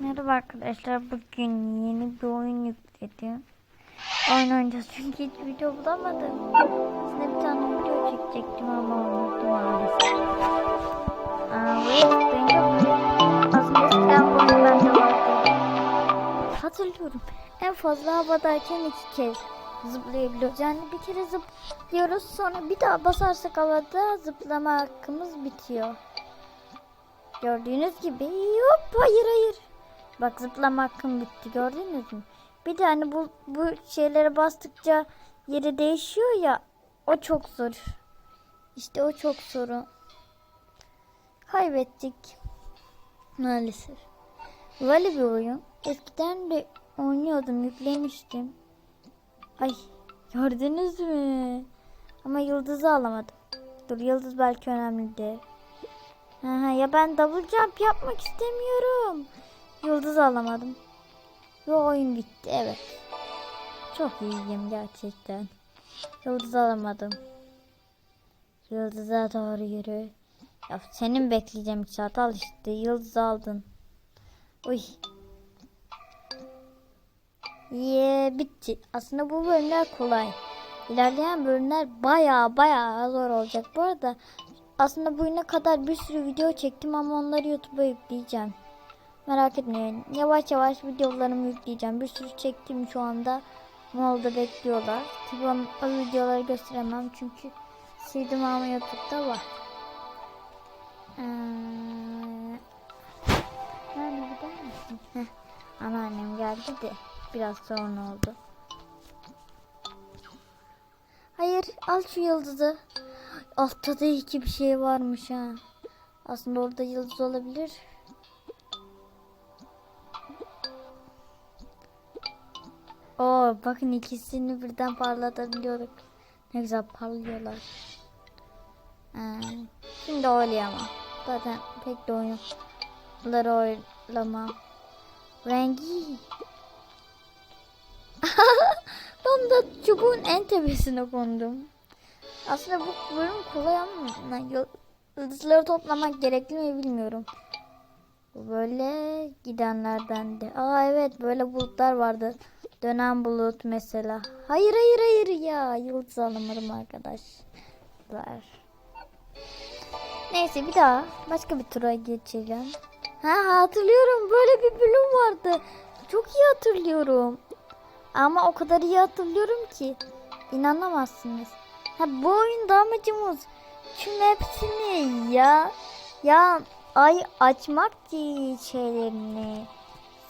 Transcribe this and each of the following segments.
Merhaba arkadaşlar. Bugün yeni bir oyun yükledim. Oyun oynayacağız çünkü hiç video bulamadım. Size bir tane video çekecektim ama unuttum maalesef. Aa, aslında. Hatırlıyorum. En fazla havadayken iki kez zıplayabiliyoruz. Yani bir kere zıplıyoruz sonra bir daha basarsak havada zıplama hakkımız bitiyor. Gördüğünüz gibi hop hayır hayır. Bak zıplama hakkım bitti gördünüz mü? Bir tane bu, bu şeylere bastıkça yeri değişiyor ya o çok zor. İşte o çok zoru. Kaybettik. Maalesef. Böyle bir oyun. Eskiden de oynuyordum yüklemiştim. Ay gördünüz mü? Ama yıldızı alamadım. Dur yıldız belki önemlidir. Aha, ya ben double jump yapmak istemiyorum. Yıldız alamadım. Ve oyun bitti evet. Çok iyiyim gerçekten. Yıldız alamadım. Yıldıza doğru yürü. Ya senin bekleyeceğim iki saat al işte. Yıldız aldın. Uy. Ye bitti. Aslında bu bölümler kolay. İlerleyen bölümler baya baya zor olacak. Bu arada aslında bugüne kadar bir sürü video çektim ama onları YouTube'a yükleyeceğim. Merak etmeyin. Yavaş yavaş videolarımı yükleyeceğim. Bir sürü çektim şu anda. Molda bekliyorlar. Tabii on, o videoları gösteremem çünkü sildim ama YouTube'da var. Ee, nerede gider misin? Heh, anneannem geldi de biraz sonra oldu. Hayır al şu yıldızı. Altta da iki bir şey varmış ha. Aslında orada yıldız olabilir. Oo bakın ikisini birden parlatabiliyoruz. Ne güzel parlıyorlar. Ee, şimdi oynayamam. Zaten pek de oyunları oynamam. Rengi. Tam da çubuğun en tepesine kondum. Aslında bu bölüm kolay ama yıldızları toplamak gerekli mi bilmiyorum. Böyle gidenlerden de. Aa evet böyle bulutlar vardı. Dönen bulut mesela. Hayır hayır hayır ya. Yıldız alamadım arkadaşlar. Neyse bir daha başka bir tura geçelim. Ha hatırlıyorum böyle bir bölüm vardı. Çok iyi hatırlıyorum. Ama o kadar iyi hatırlıyorum ki inanamazsınız. Ha bu oyunda amacımız tüm hepsini ya ya ay açmak değil şeylerini.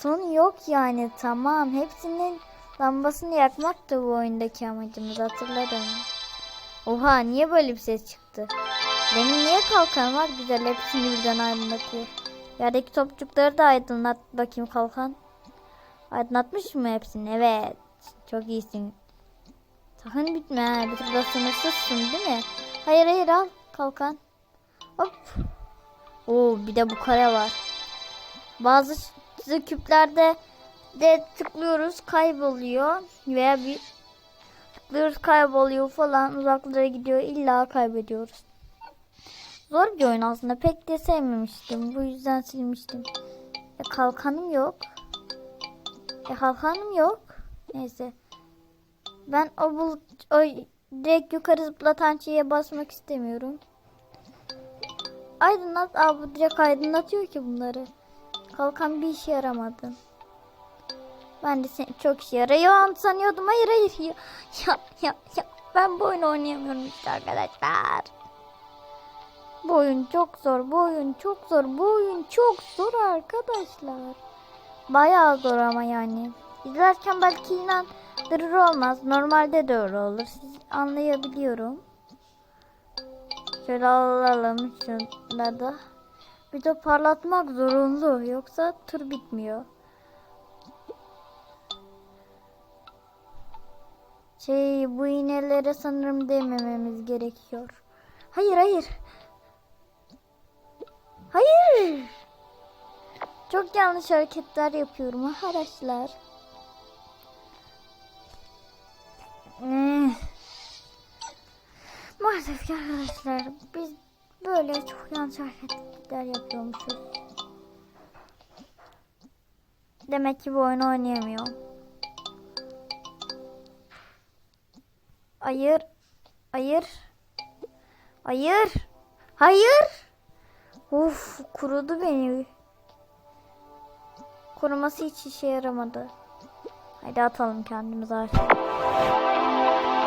Son yok yani tamam. Hepsinin lambasını yakmak da bu oyundaki amacımız hatırladım. Oha niye böyle bir ses çıktı? Benim niye kalkan var güzel hepsini birden aydınlatıyor. Yerdeki topçukları da aydınlat bakayım kalkan. Aydınlatmış mı hepsini? Evet. Çok iyisin. Sakın bitme. Bir turda sınırsızsın değil mi? Hayır hayır al kalkan. Hop. Oo bir de bu kare var. Bazı küplerde de tıklıyoruz kayboluyor veya bir tıklıyoruz kayboluyor falan uzaklara gidiyor illa kaybediyoruz. Zor bir oyun aslında pek de sevmemiştim bu yüzden silmiştim. E, kalkanım yok. E, kalkanım yok. Neyse. Ben o bulut o direkt yukarı zıplatan şeye basmak istemiyorum. Aydınlat. Aa bu direkt aydınlatıyor ki bunları. Kalkan bir işe yaramadı. Ben de seni çok işe yarıyor sanıyordum. Hayır hayır. Ya, ya, ya. Ben bu oyunu oynayamıyorum işte arkadaşlar. Bu oyun çok zor. Bu oyun çok zor. Bu oyun çok zor arkadaşlar. Bayağı zor ama yani. İzlerken belki inandırır olmaz. Normalde de öyle olur. Siz anlayabiliyorum. Şöyle alalım şunları da. Bir de parlatmak zorunlu. Yoksa tur bitmiyor. Şey bu iğnelere sanırım değmememiz gerekiyor. Hayır hayır. Hayır. Çok yanlış hareketler yapıyorum arkadaşlar. Hmm. Maalesef ki arkadaşlar biz böyle çok yanlış hareketler yapıyormuşuz. Demek ki bu oyunu oynayamıyorum. Hayır. Hayır. Hayır. Hayır. Uf kurudu beni. Kuruması hiç işe yaramadı. Haydi atalım kendimizi aşağı.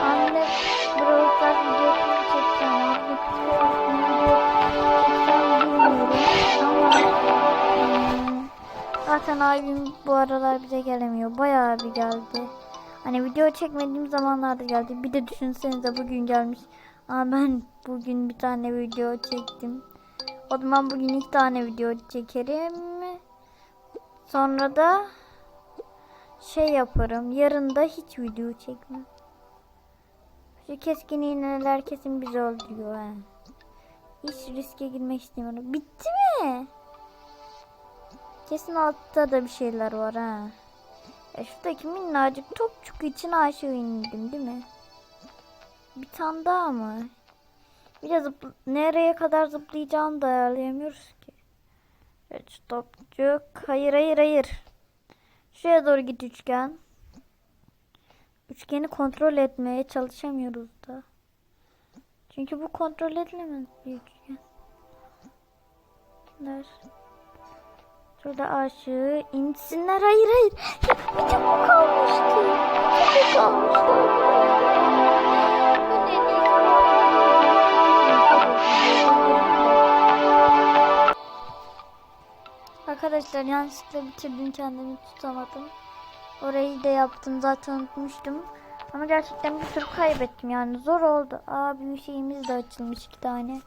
Anne Brawl zaten abim bu aralar bize gelemiyor. Bayağı bir geldi. Hani video çekmediğim zamanlarda geldi. Bir de düşünsenize bugün gelmiş. Ama ben bugün bir tane video çektim. O zaman bugün iki tane video çekerim. Sonra da şey yaparım. Yarın da hiç video çekmem. Şu keskin iğneler kesin bizi öldürüyor ha. Hiç riske girmek istemiyorum. Bitti mi? Kesin altta da bir şeyler var ha. Ya şuradaki minnacık topçuk için aşağı indim değil mi? Bir tane daha mı? Bir de nereye kadar zıplayacağını da ayarlayamıyoruz ki. Evet topçuk. Hayır hayır hayır. Şuraya doğru git üçgen. Üçgeni kontrol etmeye çalışamıyoruz da. Çünkü bu kontrol edilemez bir üçgen. Dur. Şurada aşığı insinler. Hayır hayır. Bir tek o kalmıştı. Bir tek kalmıştı. Arkadaşlar yanlışlıkla bitirdim kendimi tutamadım. Orayı da yaptım zaten unutmuştum. Ama gerçekten bir sürü kaybettim yani zor oldu. Aa büyü şeyimiz de açılmış iki tane.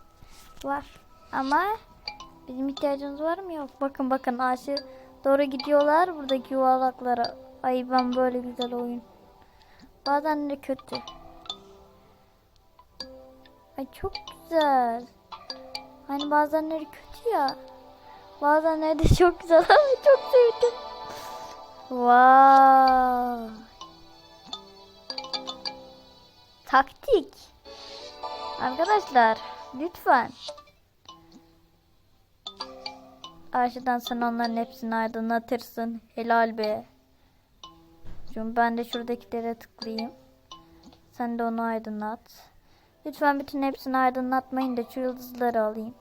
Var. Ama bizim ihtiyacımız var mı yok. Bakın bakın ağaçı doğru gidiyorlar buradaki yuvarlaklara. Ay ben böyle güzel oyun. Bazen de kötü. Ay çok güzel. Hani bazenleri kötü ya. Bazenleri de çok güzel. Çok sevdim. Vay. Taktik. Arkadaşlar lütfen. Arşadan sen onların hepsini aydınlatırsın. Helal be. Şimdi ben de şuradakilere tıklayayım. Sen de onu aydınlat. Lütfen bütün hepsini aydınlatmayın da şu yıldızları alayım.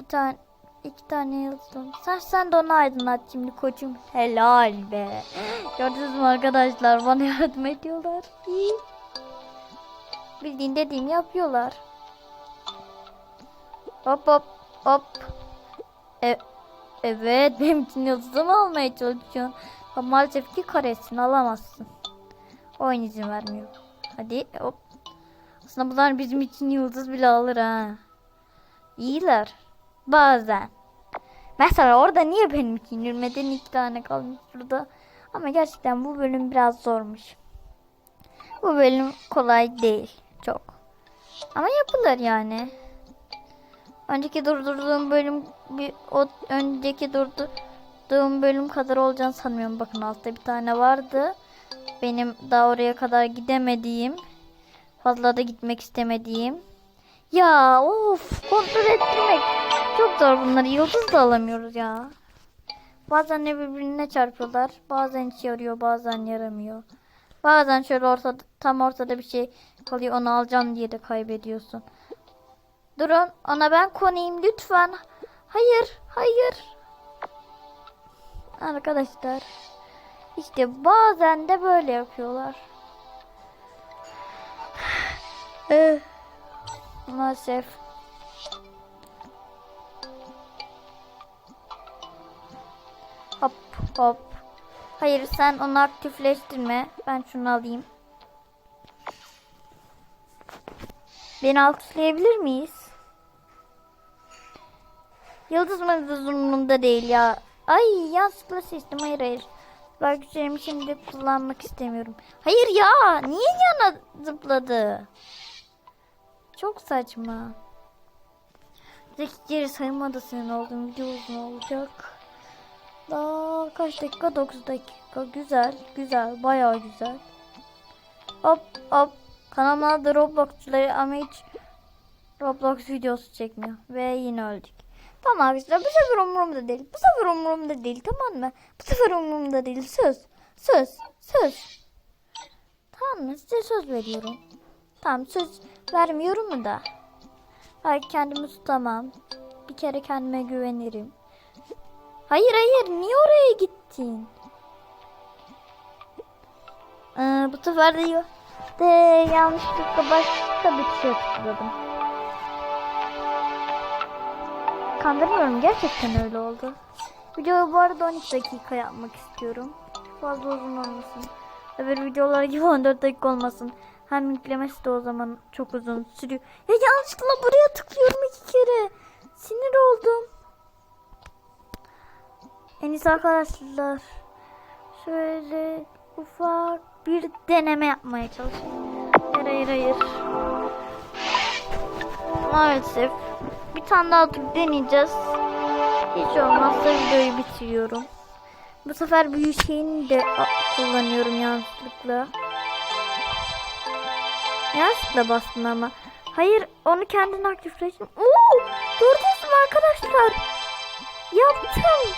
Bir tane iki tane yıldız. Sen sen de onu aydınlat şimdi koçum. Helal be. Gördünüz mü arkadaşlar bana yardım ediyorlar. Bildiğin dediğimi yapıyorlar. Hop hop hop. E, evet benim için yıldızımı almaya çalışıyorsun. Ama maalesef ki karesini alamazsın. Oyun izin vermiyor. Hadi hop. Aslında bunlar bizim için yıldız bile alır ha. İyiler. Bazen. Mesela orada niye benim için yürümeden iki tane kalmış burada. Ama gerçekten bu bölüm biraz zormuş. Bu bölüm kolay değil. Çok. Ama yapılır yani. Önceki durdurduğum bölüm bir o önceki durdurduğum bölüm kadar olacağını sanmıyorum. Bakın altta bir tane vardı. Benim daha oraya kadar gidemediğim, fazla da gitmek istemediğim. Ya of kontrol ettirmek çok zor bunları. Yıldız da alamıyoruz ya. Bazen de birbirine çarpıyorlar. Bazen işe yarıyor bazen yaramıyor. Bazen şöyle ortada tam ortada bir şey kalıyor onu alacağım diye de kaybediyorsun. Durun ona ben konayım lütfen. Hayır hayır. Arkadaşlar işte bazen de böyle yapıyorlar. Eh, Maalesef. Hop hop. Hayır sen onu aktifleştirme. Ben şunu alayım. Beni alkışlayabilir miyiz? Yıldız mı umurumda değil ya. Ay yanlışlıkla seçtim. Hayır hayır. Ben güçlerimi şimdi kullanmak istemiyorum. Hayır ya. Niye yana zıpladı? Çok saçma. Zeki geri sayım adasının olduğum video uzun olacak. Daha kaç dakika? 9 dakika. Güzel. Güzel. Bayağı güzel. Hop hop. Kanalıma da Roblox'çuları ama hiç Roblox videosu çekmiyor. Ve yine öldük. Tamam arkadaşlar bu sefer umurumda değil. Bu sefer umurumda değil tamam mı? Bu sefer umurumda değil. Söz. Söz. Söz. Tamam mı? Size söz veriyorum. Tamam söz vermiyorum mu da? Belki kendimi tutamam. Bir kere kendime güvenirim. Hayır hayır niye oraya gittin? Ee, bu sefer de, de yanlışlıkla başka bir şey tıkladım. Kandırmıyorum gerçekten öyle oldu. Videoyu bu arada 12 dakika yapmak istiyorum. Fazla uzun olmasın. Öbür videolar gibi 14 dakika olmasın. Hem yüklemesi de o zaman çok uzun sürüyor. Ya yanlışlıkla buraya tıklıyorum iki kere. Sinir oldum. En iyisi arkadaşlar. Şöyle ufak bir deneme yapmaya çalışayım. Hayır hayır hayır. Maalesef. Tane daha deneyeceğiz. Hiç olmazsa videoyu bitiriyorum. Bu sefer büyük şeyini de kullanıyorum yanlışlıkla. Yanlışlıkla bastım ama. Hayır onu kendin aktifleştim. Oo, gördünüz mü arkadaşlar? Yaptım.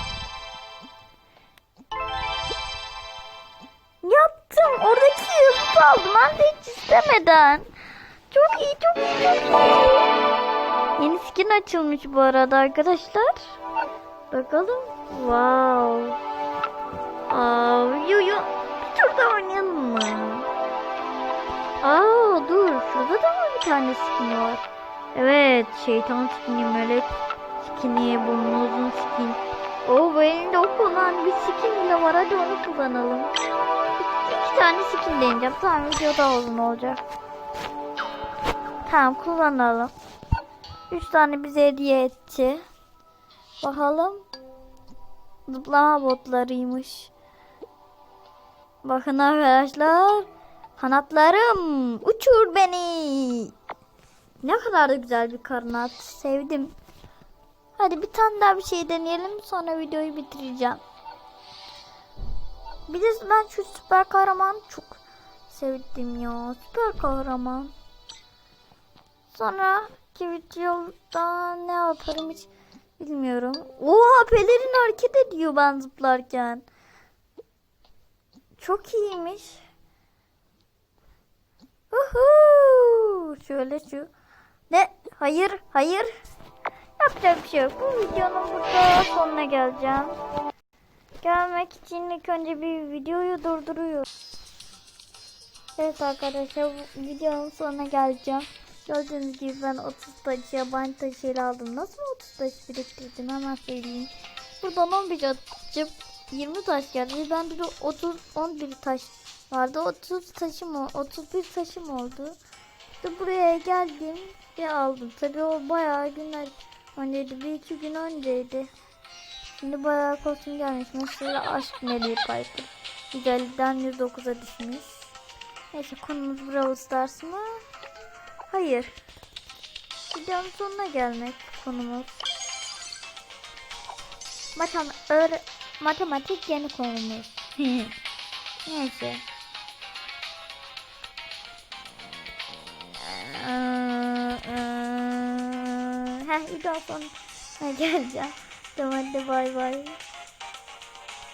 Yaptım. Oradaki yazısı aldım. Ben de hiç istemeden. Çok iyi, çok iyi, çok iyi. Skin açılmış bu arada arkadaşlar. Bakalım. Wow. Aa, yo yo. Bir tur daha oynayalım mı? Aa dur. Şurada da mı bir tane skin var? Evet. Şeytan skini, melek skini, bunun uzun skin. Oo bu elinde ok olan bir skin bile var. Hadi onu kullanalım. İki tane skin deneyeceğim. Tamam video daha uzun olacak. Tamam kullanalım. Üç tane bize hediye etti. Bakalım. Zıplama botlarıymış. Bakın arkadaşlar. Kanatlarım uçur beni. Ne kadar da güzel bir kanat. Sevdim. Hadi bir tane daha bir şey deneyelim. Sonra videoyu bitireceğim. Bir de ben şu süper kahraman çok sevdim ya. Süper kahraman. Sonraki videoda ne yaparım hiç bilmiyorum. Oha pelerin hareket ediyor ben zıplarken. Çok iyiymiş. Uhu! Şöyle şu. Ne? Hayır, hayır. Yapacak bir şey yok. Bu videonun burada sonuna geleceğim. Gelmek için ilk önce bir videoyu durduruyor. Evet arkadaşlar videonun sonuna geleceğim. Gördüğünüz gibi ben 30 taşı yabancı taşıyla aldım. Nasıl 30 taş biriktirdim hemen söyleyeyim. Buradan 11 açıp 20 taş geldi. Bende de 30 11 taş vardı. 30 taşım o 31 taşım oldu. İşte buraya geldim ve aldım. Tabii o bayağı günler önceydi. Bir iki gün önceydi. Şimdi bayağı kostüm gelmiş. Mesela Aşk Meleği Piper. Güzellikten 109'a düşmüş. Neyse konumuz Brawl Stars mı? Hayır. Videonun sonuna gelmek konumuz. Matem matematik yeni konumuz. Neyse. Heh, video sonuna geleceğim. Tamam hadi bay bay.